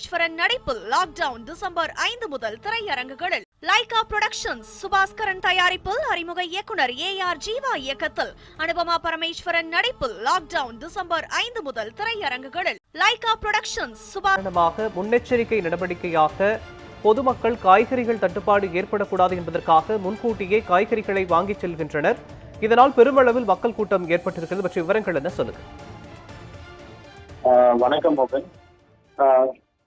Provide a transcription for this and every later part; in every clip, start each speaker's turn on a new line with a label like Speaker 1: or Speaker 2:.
Speaker 1: பரமேஸ்வரன் நடிப்பில் lockdown December ஐந்து முதல் திரையரங்குகளில். லைகா புரொடக்ஷன்ஸ் சுபாஸ்கரன் தயாரிப்பில் அறிமுக இயக்குனர் ஏ ஆர் ஜீவா இயக்கத்தில். அனுபமா பரமேஸ்வரன் நடிப்பில் லாக்டவுன் டிசம்பர் ஐந்து முதல் திரையரங்குகளில். லைகா புரொடக்ஷன்ஸ் சுபா
Speaker 2: காரணமாக முன்னெச்சரிக்கை நடவடிக்கையாக பொதுமக்கள் காய்கறிகள் தட்டுப்பாடு ஏற்படக்கூடாது என்பதற்காக முன்கூட்டியே காய்கறிகளை வாங்கிச் செல்கின்றனர். இதனால் பெருமளவில் மக்கள் கூட்டம் ஏற்பட்டிருக்கிறது. பற்றிய விவரங்கள் என்ன? சொல்லுங்க.
Speaker 3: வணக்கம் மோகன்.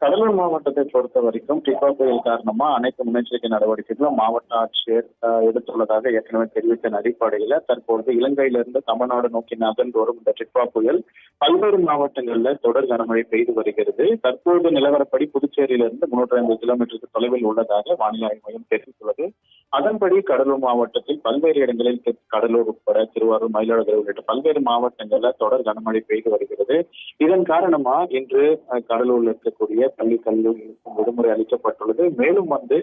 Speaker 3: கடலூர் மாவட்டத்தை பொறுத்த வரைக்கும் டிகா புயல் காரணமா அனைத்து முன்னெச்சரிக்கை நடவடிக்கைகளும் மாவட்ட ஆட்சியர் எடுத்துள்ளதாக ஏற்கனவே தெரிவித்த அடிப்படையில தற்பொழுது இலங்கையிலிருந்து தமிழ்நாடு நோக்கி நகர்ந்து வரும் இந்த டிக்வா புயல் பல்வேறு மாவட்டங்களில் தொடர் கனமழை பெய்து வருகிறது. தற்போது நிலவரப்படி புதுச்சேரியிலிருந்து முன்னூற்றி ஐம்பது கிலோமீட்டருக்கு தொலைவில் உள்ளதாக வானிலை ஆய்வு மையம் தெரிவித்துள்ளது. அதன்படி கடலூர் மாவட்டத்தில் பல்வேறு இடங்களில் கடலூர் உட்பட திருவாரூர் மயிலாடுதுறை உள்ளிட்ட பல்வேறு மாவட்டங்கள்ல தொடர் கனமழை பெய்து வருகிறது. இதன் காரணமா இன்று கடலூரில் கடலூர்ல இருக்கக்கூடிய பள்ளி கல்லூரிகளுக்கும் விடுமுறை அளிக்கப்பட்டுள்ளது. மேலும் வந்து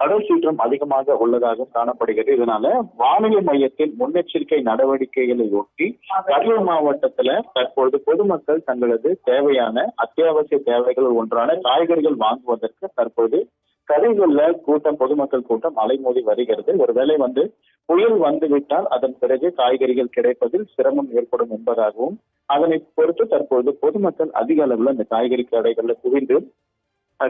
Speaker 3: கடல் சீற்றம் அதிகமாக உள்ளதாக காணப்படுகிறது. இதனால வானிலை மையத்தில் முன்னெச்சரிக்கை நடவடிக்கைகளை ஒட்டி கடலூர் மாவட்டத்துல தற்பொழுது பொதுமக்கள் தங்களது தேவையான அத்தியாவசிய தேவைகள் ஒன்றான காய்கறிகள் வாங்குவதற்கு தற்போது கடைகள்ல கூட்டம் பொதுமக்கள் கூட்டம் அலைமோதி வருகிறது. ஒருவேளை வந்து புயல் வந்துவிட்டால் அதன் பிறகு காய்கறிகள் கிடைப்பதில் சிரமம் ஏற்படும் என்பதாகவும் அதனை பொறுத்து தற்போது பொதுமக்கள் அதிக அளவுல இந்த காய்கறி கடைகள்ல குவிந்து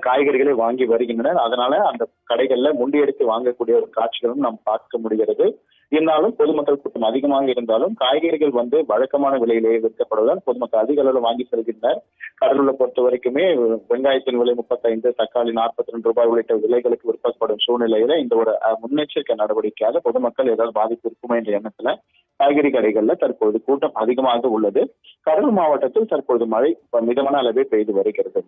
Speaker 3: காய்கறிகளை வாங்கி வருகின்றனர். அதனால அந்த கடைகள்ல முண்டியடித்து வாங்கக்கூடிய ஒரு காட்சிகளும் நாம் பார்க்க முடிகிறது. இருந்தாலும் பொதுமக்கள் கூட்டம் அதிகமாக இருந்தாலும் காய்கறிகள் வந்து வழக்கமான விலையிலேயே விற்கப்படுவதால் பொதுமக்கள் அதிக அளவில் வாங்கி செல்கின்றனர். கடலூரை பொறுத்த வரைக்குமே வெங்காயத்தின் விலை முப்பத்தைந்து தக்காளி நாற்பத்தி ரெண்டு ரூபாய் உள்ளிட்ட விலைகளுக்கு விற்பப்படும் சூழ்நிலையில இந்த ஒரு முன்னெச்சரிக்கை நடவடிக்கையால பொதுமக்கள் ஏதாவது பாதிப்பு இருக்குமே என்ற எண்ணத்துல காய்கறி கடைகள்ல தற்போது கூட்டம் அதிகமாக உள்ளது. கடலூர் மாவட்டத்தில் தற்போது மழை மிதமான அளவே பெய்து வருகிறது.